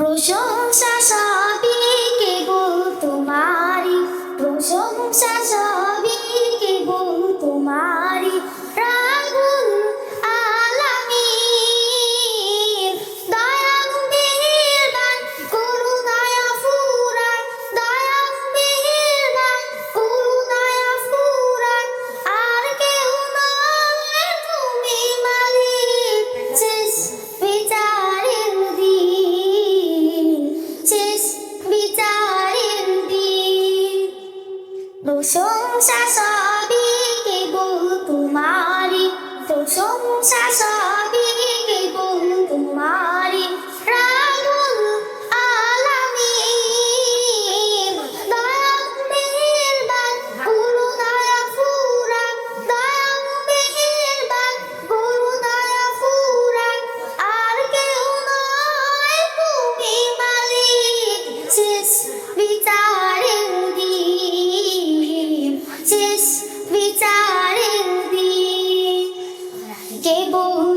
প্রশংসা সবই কেবল তোমারই? প্রশংসা প্রশংসা সবই কেবল তোমারই। প্রশংসা stable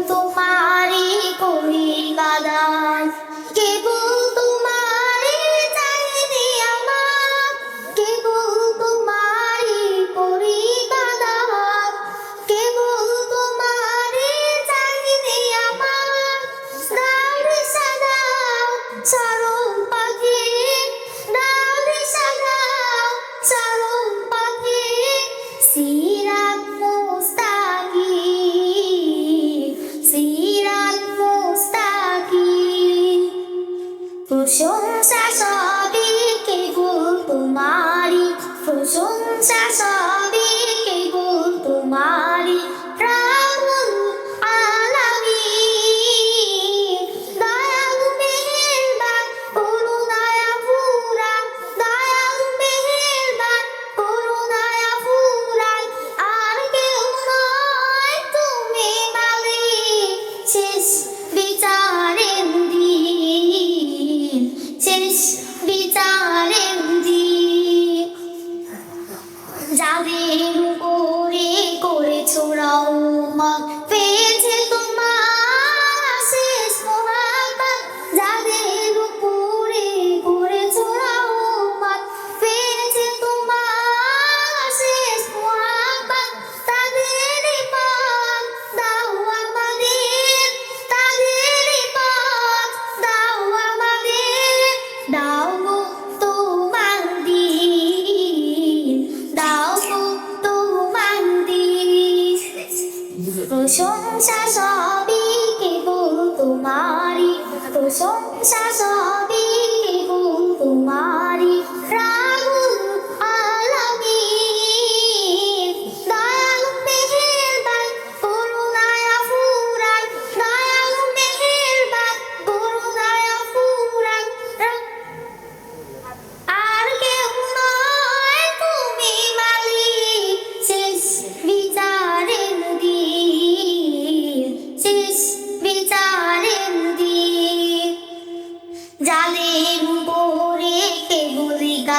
প্রশংসা সবই কেবল তোমারই। প্রশংসা সব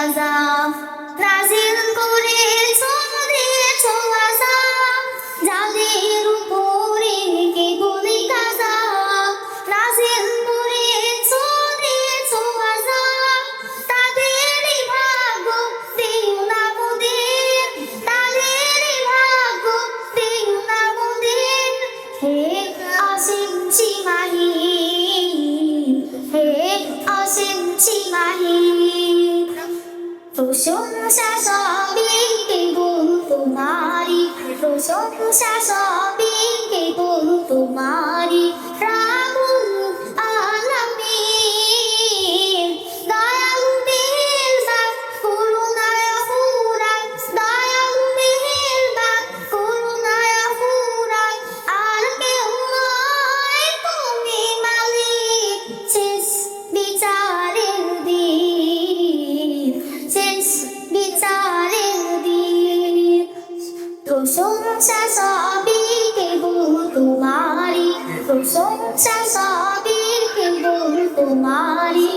রাজা রাজিল করে চোদের ছোয়াশা যাদের উপরে কে গুলি কাজা রাজিল করে চোদের ছোয়াশা তাদেরই ভাগ্য দিও না মোদের? তাদেরই ভাগ্য দিও না মোদের? হে অসীম সীমাহী হে অসীম সীমাহী প্রশংসা সবই কেবল তোমারি প্রশংসা সবই কেবল তোমারি রাগুন প্রশংসা সবই কেবল তোমারি প্রশংসা সবই কেবল তোমারি